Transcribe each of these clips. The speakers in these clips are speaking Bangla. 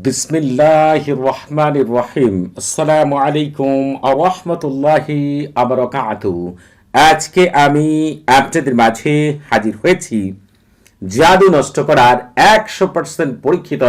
বিসমিল্লাহ রহমান রহিম। আসসালামু আলাইকুম আরহামতুল্লাহি আবরকাত আজকে আমি আপনাদের মাঝে হাজির হয়েছি জাদু নষ্ট করার একশো পার্সেন্ট পরীক্ষিত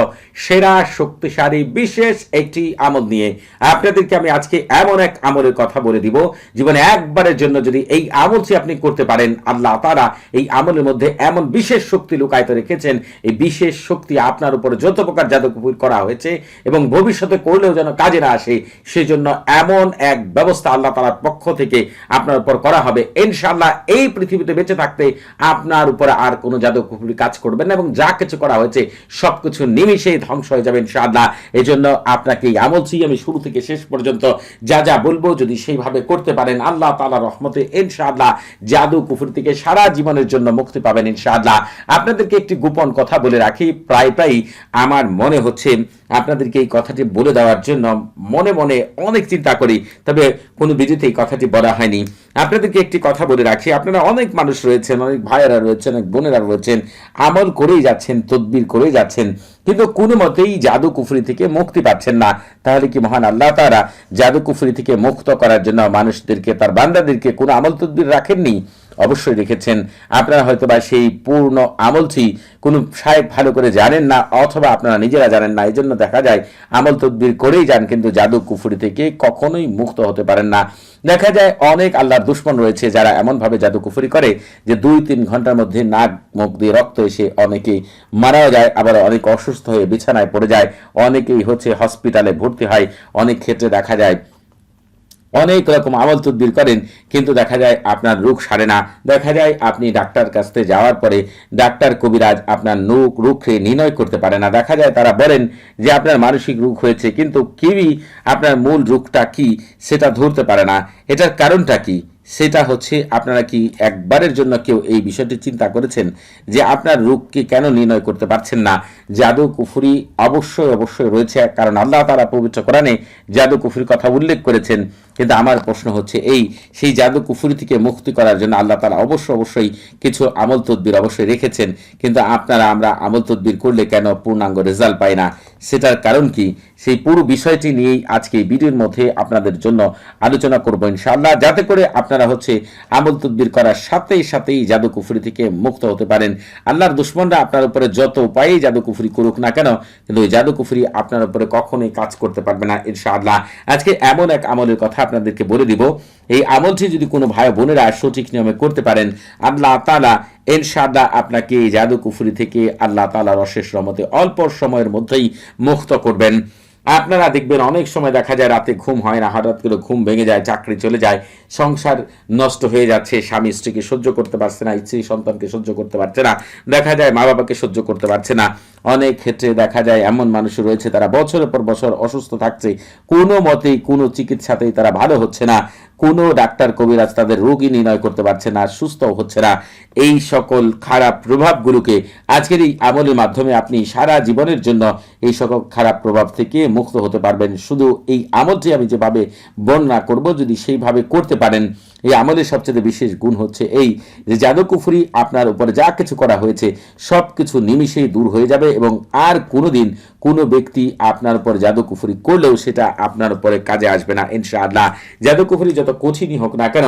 সেরা, শক্তিশালী, বিশেষ একটি আমল নিয়ে আপনাদেরকে আমি আজকে এমন এক আমলের কথা বলে দিব। জীবনে একবারের জন্য যদি এই আমলটি আপনি করতে পারেন, আল্লাহ তারা এই আমলের মধ্যে এমন বিশেষ শক্তি লুকায়িত রেখেছেন। এই বিশেষ শক্তি আপনার উপরে যত প্রকার জাদুকুপুর করা হয়েছে এবং ভবিষ্যতে করলেও যেন কাজে না আসে, সেজন্য এমন এক ব্যবস্থা আল্লাহ তালার পক্ষ থেকে আপনার উপর করা হবে। ইনশাআল্লাহ এই পৃথিবীতে বেঁচে থাকতে আপনার উপরে আর কোনো জাদুকুপুরি কাজ করবেন এবং যা কিছু করা হয়েছে সবকিছু নিমিশেই ধ্বংস হয়ে যাবেন ইনশাআল্লাহ। এই জন্য আপনাকে আমলছি আমি শুরু থেকে শেষ পর্যন্ত যা যা বলব যদি সেইভাবে করতে পারেন, আল্লাহ তালা রহমতে ইনশাআল্লাহ জাদু কুফুর থেকে সারা জীবনের জন্য মুক্তি পাবেন ইনশাআল্লাহ। আপনাদেরকে একটি গোপন কথা বলে রাখি, প্রায় প্রায় আমার মনে হচ্ছে আপনাদেরকে এই কথাটি বলে দেওয়ার জন্য মনে মনে অনেক চিন্তা করি, তবে কোনো ভিডিওতে এই কথাটি বলা হয়নি। আপনাদেরকে একটি কথা বলে রাখি, আপনারা অনেক মানুষ রয়েছেন, অনেক ভাইয়েরা রয়েছেন, অনেক বোনেরা রয়েছেন, আমল করেই যাচ্ছেন, তদবির করেই যাচ্ছেন, কিন্তু কোনো মতেই জাদু কুফরি থেকে মুক্তি পাচ্ছেন না। তাহলে কি মহান আল্লাহ তারা জাদু কুফরি থেকে মুক্ত করার জন্য মানুষদেরকে, তার বান্দাদেরকে কোনো আমল তদবির রাখেননি? অবশ্যই রেখেছেন আপনারা হয়তো বা সেই পূর্ণ আমলটি কোনো সাহেব ভালো করে জানেন না, অথবা আপনারা নিজেরা জানেন না এই জন্য দেখা যায় আমল তদবির করেই যান, কিন্তু জাদু কুফুরি থেকে কখনোই মুক্ত হতে পারেন না। দেখা যায় অনেক আল্লাহর দুশ্মন রয়েছে যারা এমনভাবে জাদু কুফুরি করে যে দুই তিন ঘণ্টার মধ্যে নাক, মুখ দিয়ে রক্ত এসে অনেকেই মারাও যায়, আবার অনেক অসুস্থ হয়ে বিছানায় পড়ে যায়, অনেকেই হচ্ছে হসপিটালে ভর্তি হয়, অনেক ক্ষেত্রে দেখা যায় অনেক রকম আমল তদ্বির করেন, কিন্তু দেখা যায় আপনার রোগ সারে না। দেখা যায় আপনি ডাক্তার কাছে যাওয়ার পরে ডাক্তার কবিরাজ আপনার রোগ রুখে নির্ণয় করতে পারে না। দেখা যায় তারা বলেন যে আপনার মানসিক রোগ হয়েছে, কিন্তু কেউই আপনার মূল রোগটা কি সেটা ধরতে পারে না। এটার কারণটা কি? সেটা হচ্ছে আপনারা কি একবারের জন্য কেউ এই বিষয়টি চিন্তা করেছেন যে আপনার রোগকে কেন নির্ণয় করতে পারছেন না? জাদু কুফুরি অবশ্যই অবশ্যই রয়েছে, কারণ আল্লাহ তারা পবিত্র কোরআনে জাদু কুফুরির কথা উল্লেখ করেছেন। কিন্তু আমার প্রশ্ন হচ্ছে এই, সেই জাদু কুফুরি থেকে মুক্তি করার জন্য আল্লাহ তালা অবশ্যই অবশ্যই কিছু আমল তদ্বির অবশ্যই রেখেছেন। কিন্তু আপনারা, আমরা আমল তদ্বির করলে কেন পূর্ণাঙ্গ রেজাল্ট পাই না? সেটার কারণ কি? সেই পুরো বিষয়টি নিয়েই আজকে ভিডিওর মধ্যে আপনাদের জন্য আলোচনা করব ইনশাআল্লাহ। যাতে করে আপনারা হচ্ছে আমল তদ্বির করার সাথেই সাথেই জাদু কুফুরি থেকে মুক্ত হতে পারেন। আল্লাহর দুশ্মনরা আপনার উপরে যত উপায়েই জাদু কুফুরি করুক না কেন, কিন্তু ওই জাদু কুফুরি আপনার উপরে কখনোই কাজ করতে পারবে না ইনশাআল্লাহ। আজকে এমন এক আমলের কথা আপনাদেরকে বলে দিব। এই আমলটি যদি কোনো ভাই বোনেরা সঠিক নিয়মে করতে পারেন, আল্লাহ তালা ইনশাআল্লাহ আপনাকে এই জাদু কুফুরি থেকে আল্লাহ তালার অশেষ রমতে অল্প সময়ের মধ্যেই মুক্ত করবেন। আপনারা দেখবেন অনেক সময় দেখা যায় রাতে ঘুম হয় না, হঠাৎ করে ঘুম ভেঙে যায়, চাকরি চলে যায়, সংসার নষ্ট হয়ে যাচ্ছে, স্বামী স্ত্রীকে সহ্য করতে পারছে না, স্ত্রী সন্তানকে সহ্য করতে পারছে না, দেখা যায় মা বাবাকে সহ্য করতে পারছে না। অনেক ক্ষেত্রে দেখা যায় এমন মানুষ রয়েছে তারা বছরের পর বছর অসুস্থ থাকছে। কোনো মতেই কোনো চিকিৎসাতেই তারা ভালো হচ্ছে না। কোনো ডাক্তার কবিরাজ তাদের রোগী নির্ণয় করতে পারছে না সুস্থ হচ্ছে না। এই সকল খারাপ প্রভাবগুলোকে আজকের এই আমলের মাধ্যমে আপনি সারা জীবনের জন্য এই সকল খারাপ প্রভাব থেকে মুক্ত হতে পারবেন। শুধু এই আমলটি আমি যেভাবে বর্ণনা করব, যদি সেইভাবে করতে পারেন এই আমলের সবচেয়ে বিশেষ গুণ হচ্ছে এই যে জাদুকুফুরি আপনার উপরে যা কিছু করা হয়েছে সব কিছু নিমিশেই দূর হয়ে যাবে এবং আর কোনো দিন কোনো ব্যক্তি আপনার উপর জাদুকুফুরি করলেও সেটা আপনার উপরে কাজে আসবে না, ইনশাআল্লাহ। জাদু কুফুরি যত কঠিনই হোক না কেন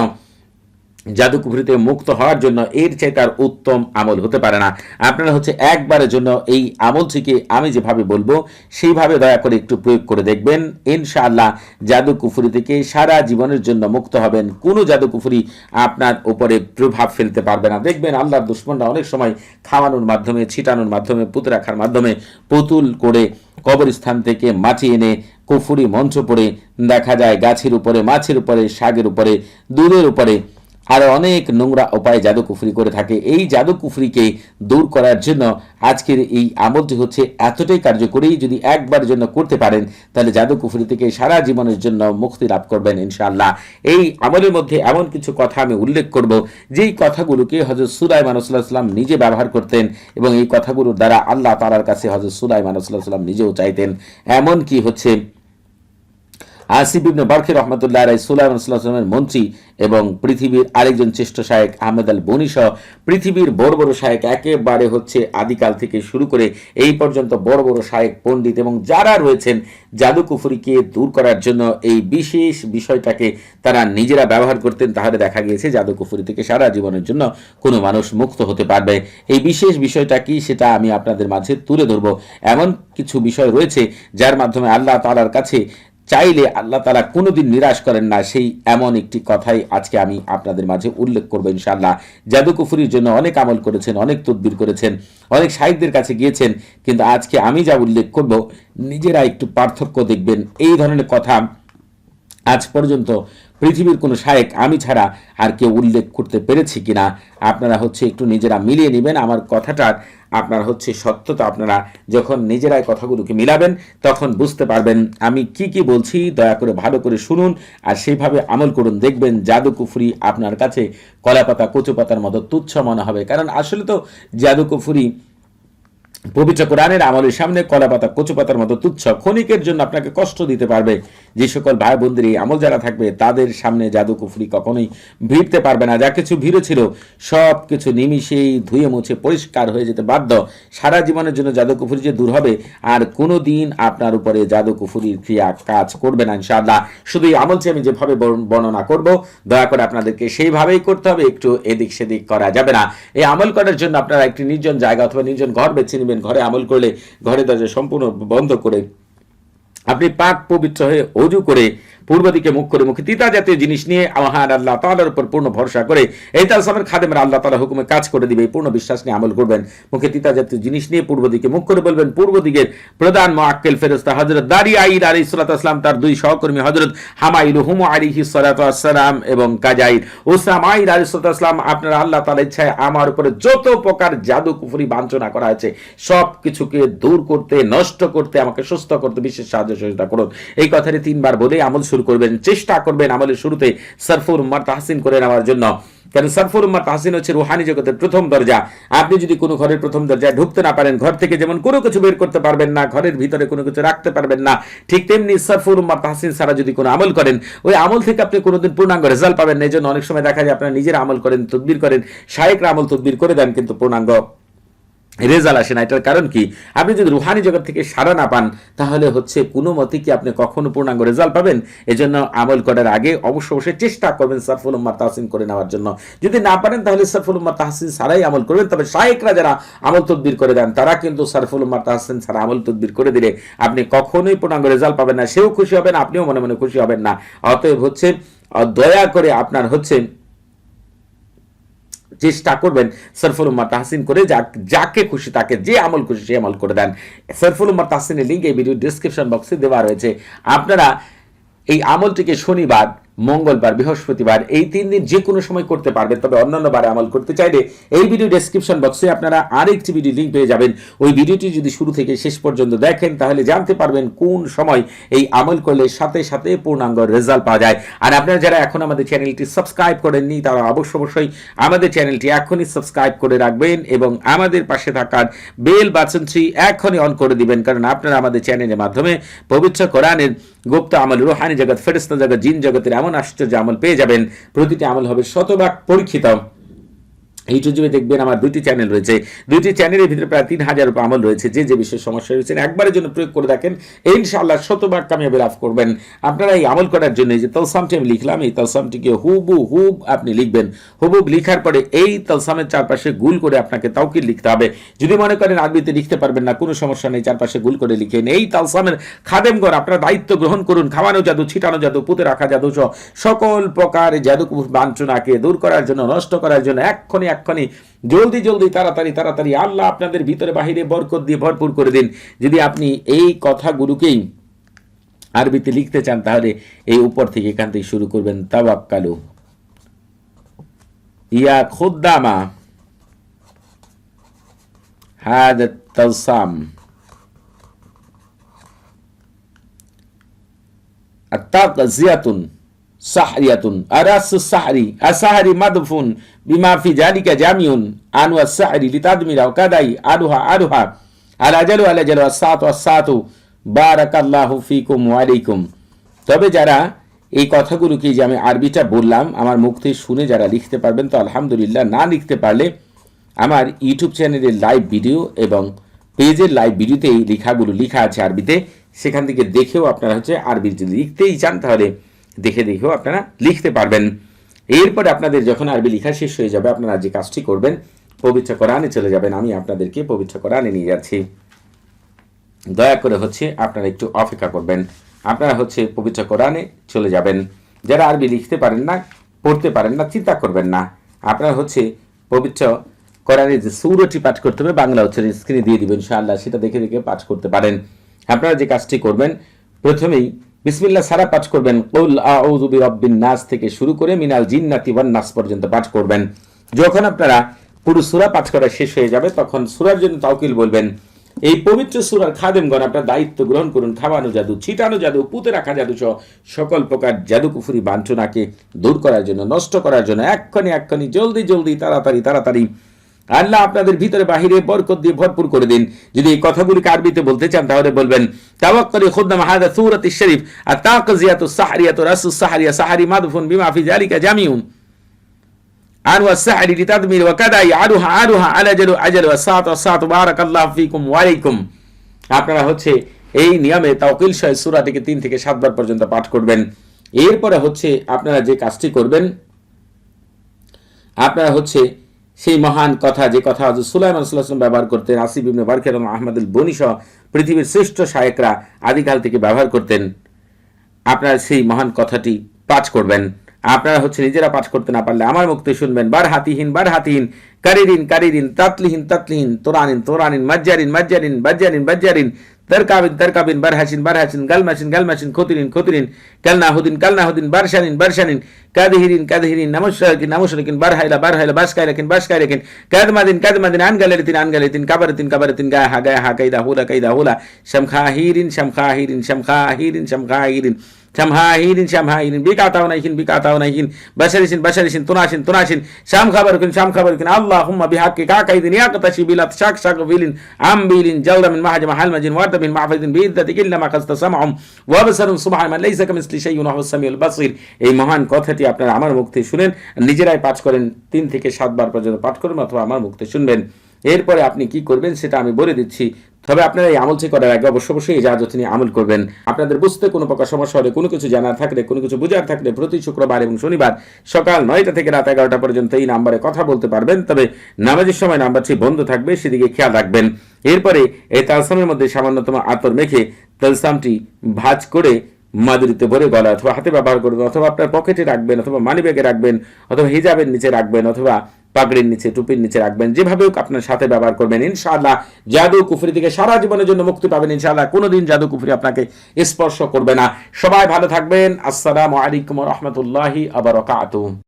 জাদুকুফরিতে মুক্ত হওয়ার জন্য এর চাই তার উত্তম আমল হতে পারে না। আপনারা হচ্ছে একবারের জন্য এই আমলটিকে আমি যেভাবে বলব, সেইভাবে দয়া করে একটু প্রয়োগ করে দেখবেন। ইনশাআল্লাহ জাদুকুফুরি থেকে সারা জীবনের জন্য মুক্ত হবেন। কোনো জাদুকুফুরি আপনার উপরে প্রভাব ফেলতে পারবে না। দেখবেন আল্লাহর দুশ্মনরা অনেক সময় খাওয়ানোর মাধ্যমে, ছিটানোর মাধ্যমে, পুঁতে রাখার মাধ্যমে পুতুল করে কবরস্থান থেকে মাটি এনে কুফুরি মঞ্চ পড়ে দেখা যায়, গাছের উপরে, মাছের উপরে, শাগের উপরে, দুধের উপরে আরও অনেক নোংরা উপায় জাদু কুফরি করে থাকে। এই জাদু কুফরিকে দূর করার জন্য আজকের এই আমলটি হচ্ছে এতটাই কার্যকরী, যদি একবার জন্য করতে পারেন, তাহলে জাদু কুফরি থেকে সারা জীবনের জন্য মুক্তি লাভ করবেন ইনশাআল্লাহ। এই আমলের মধ্যে এমন কিছু কথা আমি উল্লেখ করব, যেই কথাগুলোকে হজরত সুলাই মানসুল্লাহাম নিজে ব্যবহার করতেন এবং এই কথাগুলোর দ্বারা আল্লাহ তালার কাছে হজরত সুলাই মানসুল্লাহাম নিজেও চাইতেন। এমন কি হচ্ছে আসিফ ইবনে বারখি রহমতুল্লাহ রাই সুলাইমান সাল্লামের মন্ত্রী এবং পৃথিবীর আরেকজন শ্রেষ্ঠ শায়েক আহমেদ আল বনি সহ পৃথিবীর বড় বড় শায়েক একেবারে হচ্ছে আদিকাল থেকে শুরু করে এই পর্যন্ত বড় বড় শায়েক, পণ্ডিত এবং যারা রয়েছেন জাদু কুফুরিকে দূর করার জন্য এই বিশেষ বিষয়টাকে তারা নিজেরা ব্যবহার করতেন, তাহলে দেখা গিয়েছে জাদু কুফুরি থেকে সারা জীবনের জন্য কোনো মানুষ মুক্ত হতে পারবে। এই বিশেষ বিষয়টা কি সেটা আমি আপনাদের মাঝে তুলে ধরব। এমন কিছু বিষয় রয়েছে যার মাধ্যমে আল্লাহ তালার কাছে চাইলে আল্লাহ তালা কোনোদিন নিরাশ করেন না। সেই এমন একটি কথাই আজকে আমি আপনাদের মাঝে উল্লেখ করব ইনশাআল্লাহ। জাদু কুফুরির জন্য অনেক আমল করেছেন, অনেক তদবির করেছেন, অনেক সাহিত্যের কাছে গিয়েছেন, কিন্তু আজকে আমি যা উল্লেখ করব, নিজেরা একটু পার্থক্য দেখবেন। এই ধরনের কথা আজ পর্যন্ত পৃথিবীর কোনো শায়েক আমি ছাড়া আর কেউ উল্লেখ করতে পেরেছি কিনা, আপনারা হচ্ছে একটু নিজেরা মিলিয়ে নেবেন। আমার কথাটার আপনার হচ্ছে সত্যতা, আপনারা যখন নিজেরাই কথাগুলোকে মিলাবেন, তখন বুঝতে পারবেন আমি কি কি বলছি, দয়া করে ভালো করে শুনুন আর সেইভাবে আমল করুন। দেখবেন জাদু কুফুরি আপনার কাছে কলাপাতা, কচুপাতার মতো তুচ্ছ মনে হবে। কারণ আসলে তো জাদু কুফুরি পবিত্র কোরআনের আমলের সামনে কলা পাতা, কচু পাতার মতো তুচ্ছ ক্ষণিকের জন্য আপনাকে কষ্ট দিতে পারবে। যে সকল ভাই বোনদের এই আমল যারা থাকবে, তাদের সামনে জাদু কুফরি কখনোই ভিড়তে পারবে না। যা কিছু ভিড়ে ছিল, সব কিছু নিমিশেই ধুয়ে মুছে পরিষ্কার হয়ে যেতে বাধ্য। সারা জীবনের জন্য জাদু কুফুরি যে দূর হবে, আর কোনো দিন আপনার উপরে জাদু কুফুরির ক্রিয়া কাজ করবে না, ইনশাআল্লাহ। শুধু এই আমলটি আমি যেভাবে বর্ণনা করব, দয়া করে আপনাদেরকে সেইভাবেই করতে হবে, একটু এদিক সেদিক করা যাবে না। এই আমল করার জন্য আপনারা একটি নির্জন জায়গা অথবা নির্জন ঘর বেছে নেবেন। ঘরে আমল করলে ঘরে দরজা সম্পূর্ণ বন্ধ করে। আপনি পাক পবিত্র হয়ে অজু করে পূর্ব দিকে মুখ করে মুখে তিতা জাতীয় জিনিস নিয়ে মহান আল্লাহ তালার উপর পূর্ণ ভরসা করে এই তালসামের খাদেমের আল্লাহ তালা হুকুমে কাজ করে দিবে পূর্ণ বিশ্বাস নিয়ে আমল করবেন। মুখে তিতা জাতীয় জিনিস নিয়ে পূর্ব দিকে মুখ করে বলবেন পূর্ব দিকের প্রধান মোয়াক্কেল ফেরস্তা হজরত দারি আইর আলী সালাতাম তার দুই সহকর্মী হজরত হামাইল হুম আলিহি সালাতাম এবং কাজাইর ওসাম আইর আলী সালাতাম আপনার আল্লাহ তালা ইচ্ছায় আমার উপরে যত প্রকার জাদু কুফুরি বাঞ্ছনা করা হয়েছে সব কিছুকে দূর করতে, নষ্ট করতে, আমাকে সুস্থ করতে বিশেষ সাহায্য সহযোগিতা করুন। এই কথাটি তিনবার বলে আমল শুরু করবেন, চেষ্টা করবেন আমলের শুরুতে সরফুর উম্মার তাহসিন করে নেওয়ার জন্য। কারণ সরফুর উম্মার তাহসিন হচ্ছে রুহানি জগতের প্রথম দরজা। আপনি যদি কোনো ঘরের প্রথম দরজায় ঢুকতে না পারেন, ঘর থেকে যেমন কোনো কিছু বের করতে পারবেন না, ঘরের ভিতরে কোনো কিছু রাখতে পারবেন না, ঠিক তেমনি সরফুর উম্মার তাহসিন ছাড়া যদি কোনো আমল করেন, ওই আমল থেকে আপনি কোনোদিন পূর্ণাঙ্গ রেজাল্ট পাবেন না। এই জন্য অনেক সময় দেখা যায় আপনারা নিজেরা আমল করেন, তদবির করেন, শায়েকরা আমল তদবির করে দেন, কিন্তু পূর্ণাঙ্গ রেজাল্ট আসে না। এটার কারণ কি? আপনি যদি রুহানি জগৎ থেকে সারা না পান, তাহলে হচ্ছে কোনো মতে কি আপনি কখনো পূর্ণাঙ্গ রেজাল্ট পাবেন? এজন্য আমল করার আগে অবশ্য অবশ্যই চেষ্টা করবেন সারফুল উম্মার তাহসিন করে নেওয়ার জন্য। যদি না পারেন, তাহলে সারফুল উম্মার তাহসিন ছাড়াই আমল করবেন। তবে শায়েকরা যারা আমল তদবির করে দেন, তারা কিন্তু সারফুল উম্মার তাহসিন ছাড়া আমল তদবির করে দিলে আপনি কখনোই পূর্ণাঙ্গ রেজাল্ট পাবেন না। সেও খুশি হবেন, আপনিও মনে মনে খুশি হবেন না। অতএব হচ্ছে, দয়া করে আপনার হচ্ছে চেষ্টা করবেন সরফুল উম্মার তাহসিন করে যা যাকে খুশি তাকে যে আমল খুশি সে আমল করে দেন। সরফুল উম্মার তাহসিনের লিঙ্ক এই ভিডিও ডিসক্রিপশন বক্সে দেওয়া রয়েছে। আপনারা এই আমলটিকে শনিবার মঙ্গলবার, বৃহস্পতিবার এই তিন দিন যে কোনো সময় করতে পারবেন, তবে অন্যান্য বারে আমল করতে চাইলে এই ভিডিও ডেসক্রিপশন বক্সে আপনারা আরেকটি ভিডিও লিঙ্ক পেয়ে যাবেন। ওই ভিডিওটি যদি শুরু থেকে শেষ পর্যন্ত দেখেন, তাহলে জানতে পারবেন কোন সময় এই আমল করলে সাথে সাথে পূর্ণাঙ্গ রেজাল্ট পাওয়া যায়। আর আপনারা যারা এখন আমাদের চ্যানেলটি সাবস্ক্রাইব করেননি, তারা অবশ্য অবশ্যই আমাদের চ্যানেলটি এখনই সাবস্ক্রাইব করে রাখবেন এবং আমাদের পাশে থাকার বেল বাটনটি এখনই অন করে দিবেন, কারণ আপনারা আমাদের চ্যানেলের মাধ্যমে পবিত্র কোরআনের গুপ্ত আমল, রোহানি জগৎ ফেরিস্তা জগৎ, জিন জগতের এমন আশ্চর্য আমল পেয়ে যাবেন। প্রতিটি আমল হবে শতভাগ পরীক্ষিত। ইউটিউবে দেখবেন আমার দুইটি চ্যানেল রয়েছে। দুইটি চ্যানেলের ভিতরে প্রায় তিন হাজার রূপে আমল রয়েছে, যে যে বিষয়ে সমস্যা রয়েছে, একবারের জন্য প্রয়োগ করে দেখেন, ইনশাআল্লাহ শতভাগ কামিয়াবি লাভ করবেন। আপনারা এই আমল করার জন্য যে তলসামটি আমি লিখলাম, এই তলসামটিকে হুবু হুব আপনি লিখবেন। হুবুব লিখার পরে এই তলসামের চারপাশে গুল করে আপনাকে তাওকিল লিখতে হবে। যদি মনে করেন আরবিতে লিখতে পারবেন না, কোনো সমস্যা নেই, চারপাশে গুল করে লিখেন এই তালসামের খাদেমগর আপনারা দায়িত্ব গ্রহণ করুন, খাওয়ানো জাদু, ছিটানো জাদু, পুঁতে রাখা জাদু সকল প্রকার জাদু বাঞ্ছনাকে দূর করার জন্য, নষ্ট করার জন্য এক্ষণি এক্ষণি জলদি জলদি তাড়াতাড়ি তাড়াতাড়ি আল্লাহ আপনাদের ভিতরে বাহিরে বরকত দিয়ে ভরপুর করে দিন যদি আপনি এই কথাগুলোকেই আরবিতে লিখতে চান তাহলে এই উপর থেকে এখান থেকে শুরু করবেন তাবাক্কালু ইয়া খুদ্দামা هذا التلصام التغذية সাহরিয়াতুন। আর সাহরি আসাহরি মাদফুন বিমাফি জালিকা জামিউন। আনু আসাহরি লিতাদমিরা কাদাই আরুহা আরুহা। আর আজালু আল আজালু আসাতু আসাতু বারাকাল্লাহু ফিকুম ওয়ালাইকুম তবে যারা এই কথাগুলো কি যে আমি আরবিটা বললাম, আমার মুখ থেকে শুনে যারা লিখতে পারবেন, তো আলহামদুলিল্লাহ না লিখতে পারলে আমার ইউটিউব চ্যানেলের লাইভ ভিডিও এবং পেজের লাইভ ভিডিওতে এই লেখাগুলো লেখা আছে আরবিতে। সেখান থেকে দেখেও আপনারা হচ্ছে আরবি যদি লিখতেই চান, তাহলে দেখে দেখেও আপনারা লিখতে পারবেন। এরপরে আপনাদের যখন আরবি লেখা শেষ হয়ে যাবে, আপনারা যে কাজটি করবেন, পবিত্র কোরআনে চলে যাবেন। আমি আপনাদেরকে পবিত্র কোরআনে নিয়ে যাচ্ছি। দয়া করে হচ্ছে আপনারা একটু অপেক্ষা করবেন। আপনারা হচ্ছে পবিত্র কোরআনে চলে যাবেন। যারা আরবি লিখতে পারেন না, পড়তে পারেন না, চিন্তা করবেন না। আপনারা হচ্ছে পবিত্র কোরআনের যে সৌরটি পাঠ করতে হবে, বাংলা হচ্ছে স্ক্রিনে দিয়ে দিবেন, ইনশাআল্লাহ সেটা দেখে দেখে পাঠ করতে পারেন। আপনারা যে কাজটি করবেন, প্রথমেই বিসমিল্লাহ সারা পাঠ করবেন। কৌল আউযু বিরাব্বিন নাস থেকে শুরু করে মিনাল জিন্নাতি ওয়ান নাস পর্যন্ত পাঠ করবেন। যখন আপনারা পুরো সূরা পাঠ করা শেষ হয়ে যাবে, তখন সূরার জন্য তাওকিল বলবেন, এই পবিত্র সুরার খাদেমগণ, আপনার দায়িত্ব গ্রহণ করুন। খাওয়ানো জাদু, ছিটানো জাদু, পুঁতে রাখা জাদু সহ সকল প্রকার জাদু কুফুরি বাঞ্ছনাকে দূর করার জন্য, নষ্ট করার জন্য, এক্ষণি এক্ষণি জলদি জলদি, তাড়াতাড়ি তাড়াতাড়ি আল্লাহ আপনাদের ভিতরে বাহিরে বরকত দিয়ে ভরপুর করে দিন। যদি এই কথাগুলিকে আরবিতে বলতে চান, তাহলে বলবেন, তাওয়াক্কালি খুদ্দাম শরীফ আর মাদফুন বিমা ফি জামিউন। আর ওয়া লিতাদমির ওয়া কাদাই আরুহা আরুহা সাত সাত ফিকুম ওয়া আলাইকুম। আপনারা হচ্ছে এই নিয়মে তাওকিল শাহ সূরাটিকে 3 থেকে 7 বার পর্যন্ত পাঠ করবেন। এরপরে হচ্ছে আপনারা যে কাজটি করবেন, আপনারা হচ্ছে সেই মহান কথা, যে কথা হজরত সুলাইমান সাল্লাম ব্যবহার করতেন, আসিফ ইবনে বারকের এবং আহমদুল বনি সহ পৃথিবীর শ্রেষ্ঠ শায়েকরা আদিকাল থেকে ব্যবহার করতেন। আপনারা সেই মহান কথাটি পাঠ করবেন। আপনারা হচ্ছে নিজেরা পাঠ করতে না পারলে আমার মুক্তি শুনবেন। বার হাতিহীন বার হাতিহীন, কারিরিন কারিরিন, তাতলিহীন তাতলিহীন, তোরানিন তোরানিন, মাজ্জারিন মাজ্জারিন, বাজ্জারিন বাজ্জারিন। তরকাবিন তরকাবিন বারহাসিন বারহাসিন গালমাসিন গালমাসিন খতিরিন খতিরিন কালনাহুদিন কালনাহুদিন বারশানিন বারশানিন কাদহিরিন কাদহিরিন নমস্কারকিন নমস্কারকিন বারহাইলা বারহাইলা বাসকাইলাকিন বাসকাইলাকিন কাদমাদিন কাদমাদিন আনগালারিতিন আনগালারিতিন কাবারতিন কাবারতিন গায়া হা গায়া হুলা কাইদা হুলা শামখাহিরিন হুলা শামখাহিরিন শামখাহিরিন শামখাহিরিন তুনাসিন তুনাসিন শাম শাম বিহাক্কি শাক শাক বিলিন আম বিলিন জালদা মিন মাহাজম হালমাজিন ওয়ার্দা মিন মাহফিদিন ওয়া সুবহান লাইসা শাইউন ওয়া সামিউল বাসীর এই মহান কথাটি আপনারা আমার মুখ থেকে শুনেন, নিজেরাই পাঠ করেন, তিন থেকে সাতবার পর্যন্ত পাঠ করবেন অথবা আমার মুখ থেকে শুনবেন। এরপরে আপনি কি করবেন সেটা আমি বলে দিচ্ছি। তবে আপনারা এই আমলটি করার আগে অবশ্য অবশ্যই এই জাহাজ নিয়ে আমল করবেন। আপনাদের বুঝতে কোনো প্রকার সমস্যা হলে, কোনো কিছু জানার থাকলে, কোনো কিছু বোঝার থাকলে প্রতি শুক্রবার এবং শনিবার সকাল নয়টা থেকে রাত এগারোটা পর্যন্ত এই নাম্বারে কথা বলতে পারবেন। তবে নামাজের সময় নাম্বারটি বন্ধ থাকবে, সেদিকে খেয়াল রাখবেন। এরপরে এই তালসামের মধ্যে সামান্যতম আতর মেখে তালসামটি ভাজ করে মাদুরিতে ভরে গলা অথবা হাতে ব্যবহার করবেন, অথবা আপনার পকেটে রাখবেন, অথবা মানি ব্যাগে রাখবেন, অথবা হিজাবের নিচে রাখবেন, অথবা পাগড়ির নিচে, টুপির নিচে রাখবেন, যেভাবে হোক আপনার সাথে ব্যবহার করবেন। ইনশাআল্লাহ জাদু কুফরি থেকে সারা জীবনের জন্য মুক্তি পাবেন, ইনশাআল্লাহ কোনোদিন জাদু কুফরি আপনাকে স্পর্শ করবে না। সবাই ভালো থাকবেন। আসসালামু আলাইকুম রহমতুল্লাহি আবার